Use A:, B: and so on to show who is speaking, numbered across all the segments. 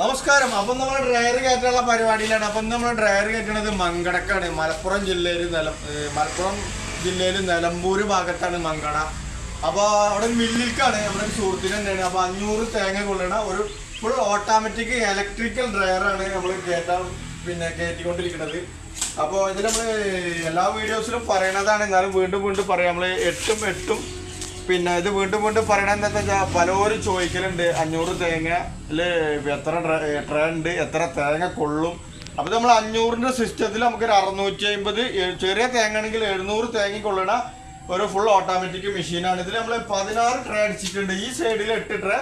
A: നമസ്കാരം. അപ്പം നമ്മൾ ഡ്രയർ കയറ്റാനുള്ള പരിപാടിയിലാണ്. അപ്പം നമ്മൾ ഡ്രയർ കയറ്റണത് മങ്കടക്കാണ്. മലപ്പുറം ജില്ലയിൽ നില മലപ്പുറം ജില്ലയിൽ നിലമ്പൂർ ഭാഗത്താണ് മങ്കട. അപ്പോൾ അവിടെ മില്ലിൽക്കാണ്. നമ്മുടെ ഒരു സുഹൃത്തിന് തന്നെയാണ്. അപ്പോൾ അഞ്ഞൂറ് തേങ്ങ കൊള്ളണ ഒരു ഫുൾ ഓട്ടോമാറ്റിക് ഇലക്ട്രിക്കൽ ഡ്രയറാണ് നമ്മൾ കയറ്റാൻ പിന്നെ കയറ്റിക്കൊണ്ടിരിക്കുന്നത്. അപ്പോൾ ഇതിൽ നമ്മൾ എല്ലാ വീഡിയോസിലും പറയണതാണ്. എന്നാലും വീണ്ടും വീണ്ടും പറയാം. നമ്മൾ എട്ടും എട്ടും പിന്നെ ഇത് വീണ്ടും വീണ്ടും പറയണത് എന്താ വെച്ചാൽ പലരും ചോദിക്കലുണ്ട് അഞ്ഞൂറ് തേങ്ങ എത്ര ട്ര- ഉണ്ട് എത്ര തേങ്ങ കൊള്ളും. അപ്പോൾ നമ്മൾ അഞ്ഞൂറിന്റെ സിസ്റ്റത്തിൽ നമുക്കൊരു അറുന്നൂറ്റി അമ്പത് ചെറിയ തേങ്ങ ആണെങ്കിൽ എഴുന്നൂറ് തേങ്ങ കൊള്ളണ ഒരു ഫുൾ ഓട്ടോമാറ്റിക് മെഷീനാണ് ഇതിൽ നമ്മൾ പതിനാറ് ട്രേ അടിച്ചിട്ടുണ്ട്. ഈ സൈഡിൽ എട്ട് ട്രേ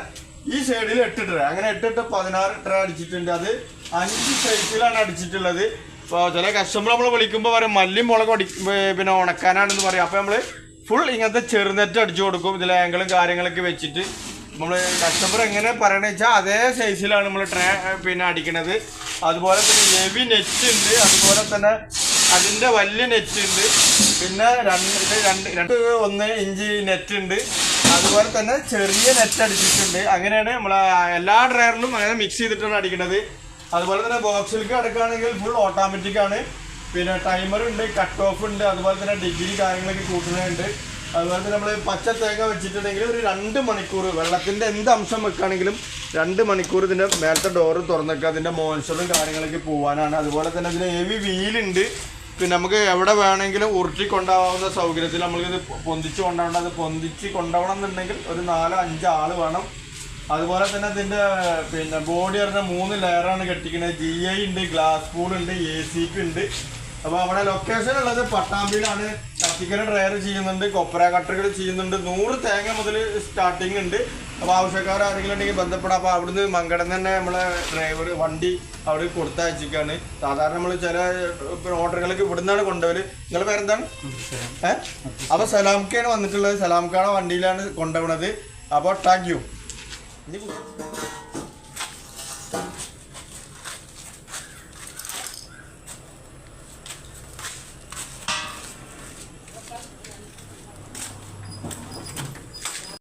A: ഈ സൈഡിൽ എട്ട് ട്രേ അങ്ങനെ എട്ട് എട്ട് പതിനാറ് ട്രേ അടിച്ചിട്ടുണ്ട്. അത് അഞ്ച് സൈസിലാണ് അടിച്ചിട്ടുള്ളത്. ഇപ്പോൾ ചില കസ്റ്റമർ നമ്മൾ വിളിക്കുമ്പോൾ പറയും മല്ലിയും മുളകും അടി പിന്നെ ഉണക്കാനാണെന്ന് പറയും. അപ്പോൾ നമ്മൾ ഫുൾ ഇങ്ങനത്തെ ചെറുനെറ്റ് അടിച്ചു കൊടുക്കും. ഇതിൽ ആംഗിളും കാര്യങ്ങളൊക്കെ വെച്ചിട്ട്. നമ്മൾ കസ്റ്റമർ എങ്ങനെ പറയണത് വെച്ചാൽ അതേ സൈസിലാണ് നമ്മൾ ട്രേ പിന്നെ അടിക്കണത്. അതുപോലെ തന്നെ ഹെവി നെറ്റ് ഉണ്ട്. അതുപോലെ തന്നെ അതിന്റെ വലിയ നെറ്റ് ഉണ്ട്. പിന്നെ രണ്ട് രണ്ട് രണ്ട് ഒന്ന് ഇഞ്ച് നെറ്റ് ഉണ്ട്. അതുപോലെ തന്നെ ചെറിയ നെറ്റ് അടിച്ചിട്ടുണ്ട്. അങ്ങനെയാണ് നമ്മൾ എല്ലാ ഡ്രയറിലും അങ്ങനെ മിക്സ് ചെയ്തിട്ടാണ് അടിക്കുന്നത് അതുപോലെ തന്നെ ബോക്സിലേക്ക് അടക്കുകയാണെങ്കിൽ ഫുൾ ഓട്ടോമാറ്റിക് ആണ്. പിന്നെ ടൈമർ ഉണ്ട് കട്ട് ഓഫ് ഉണ്ട് അതുപോലെ തന്നെ ഡിഗ്രി കാര്യങ്ങളൊക്കെ കൂട്ടുന്നുണ്ട് അതുപോലെ തന്നെ നമ്മൾ പച്ച തേങ്ങ വെച്ചിട്ടുണ്ടെങ്കിൽ ഒരു രണ്ട് മണിക്കൂർ വെള്ളത്തിന്റെ എന്ത് അംശം വെക്കുകയാണെങ്കിലും രണ്ട് മണിക്കൂർ ഇതിന്റെ മേലത്തെ ഡോറ് തുറന്നൊക്കെ അതിന്റെ മോൻസറും കാര്യങ്ങളൊക്കെ പോകാനാണ് അതുപോലെ തന്നെ ഇതിന് ഹെവി വീലുണ്ട് പിന്നെ നമുക്ക് എവിടെ വേണമെങ്കിലും ഉരുട്ടി കൊണ്ടാവാവുന്ന സൗകര്യത്തിൽ നമ്മൾക്കിത് പൊന്തിച്ച് കൊണ്ടാവണം. അത് പൊന്തിച്ച് കൊണ്ടുപോകണം എന്നുണ്ടെങ്കിൽ ഒരു നാലോ അഞ്ചോ ആൾ വേണം. അതുപോലെ തന്നെ ഇതിന്റെ പിന്നെ ബോഡി പറഞ്ഞ മൂന്ന് ലെയറാണ് കെട്ടിക്കുന്നത്. ജി ഐ ഉണ്ട് ഗ്ലാസ് പൂൾ ഉണ്ട് എ സി പി ഉണ്ട്. അപ്പൊ അവിടെ ലൊക്കേഷൻ ഉള്ളത് പട്ടാമ്പിയിലാണ്. കത്തിക്കര ഡ്രയർ ചെയ്യുന്നുണ്ട് കൊപ്ര കട്ടറുകൾ ചെയ്യുന്നുണ്ട്. നൂറ് തേങ്ങ മുതൽ സ്റ്റാർട്ടിങ് ഉണ്ട്. അപ്പൊ ആവശ്യക്കാർ ആരെങ്കിലും ഉണ്ടെങ്കിൽ ബന്ധപ്പെടാം. അപ്പൊ അവിടുന്ന് മങ്കടം തന്നെ നമ്മളെ ഡ്രൈവർ വണ്ടി അവിടെ കൊടുത്തയച്ചിക്കാണ് സാധാരണ നമ്മൾ ചില ഓർഡറുകളൊക്കെ ഇവിടുന്നാണ് കൊണ്ടുപോകൽ നിങ്ങൾ പേരെന്താണ്? ഏഹ്? അപ്പൊ സലാംക്കാണ് വന്നിട്ടുള്ളത്. സലാംക്കാണ് വണ്ടിയിലാണ് കൊണ്ടുപോകുന്നത് അപ്പോൾ താങ്ക് യു